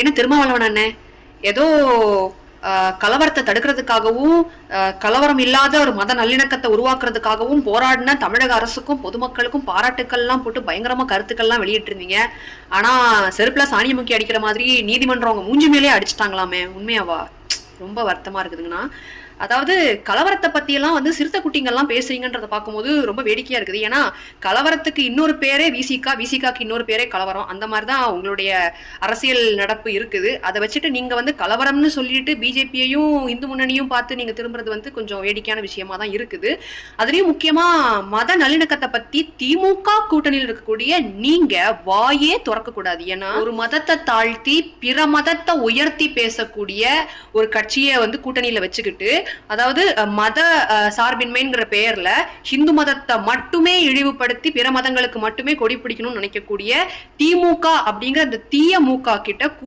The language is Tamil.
என்ன திருமாவளவன் அண்ணன் ஏதோ கலவரத்தை தடுக்கிறதுக்காகவும் கலவரம் இல்லாத ஒரு மத நல்லிணக்கத்தை உருவாக்குறதுக்காகவும் போராடின தமிழக அரசுக்கும் பொதுமக்களுக்கும் பாராட்டுக்கள்லாம் போட்டு பயங்கரமா கருத்துக்கள்லாம் வெளியிட்டிருந்தீங்க. ஆனா செருப்புல சாணியை முக்கி அடிக்கிற மாதிரி நீதிமன்றம் அவங்க மூஞ்சி மேலே அடிச்சிட்டாங்களாமே உண்மையாவா? ரொம்ப வருத்தமா இருக்குதுங்கண்ணா. அதாவது கலவரத்தை பத்தியெல்லாம் வந்து சிறுத்தை குட்டிங்கெல்லாம் பேசுறீங்கன்றதை பார்க்கும்போது ரொம்ப வேடிக்கையா இருக்குது. ஏன்னா கலவரத்துக்கு இன்னொரு பேரே விசிகா விசிகாக்கு இன்னொரு பேரே கலவரம். அந்த மாதிரி தான் உங்களுடைய அரசியல் நடப்பு இருக்குது. அதை வச்சுட்டு நீங்க வந்து கலவரம்னு சொல்லிட்டு பிஜேபியையும் இந்து முன்னணியும் பார்த்து நீங்க திரும்புறது வந்து கொஞ்சம் வேடிக்கையான விஷயமா தான் இருக்குது. அதுலயும் முக்கியமா மத நல்லிணக்கத்தை பத்தி திமுக கூட்டணியில் இருக்கக்கூடிய நீங்க வாயே திறக்க கூடாது ஏன்னா ஒரு மதத்தை தாழ்த்தி பிற மதத்தை உயர்த்தி பேசக்கூடிய ஒரு கட்சியை வந்து கூட்டணியில வச்சுக்கிட்டு அதாவது மத சார்பின்மைங்கிற பெயர்ல ஹிந்து மதத்தை மட்டுமே இழிவுபடுத்தி பிற மதங்களுக்கு மட்டுமே கொடி பிடிக்கணும்னு நினைக்கக்கூடிய திமுக அப்படிங்கிற அந்த தீய மூக்கா கிட்ட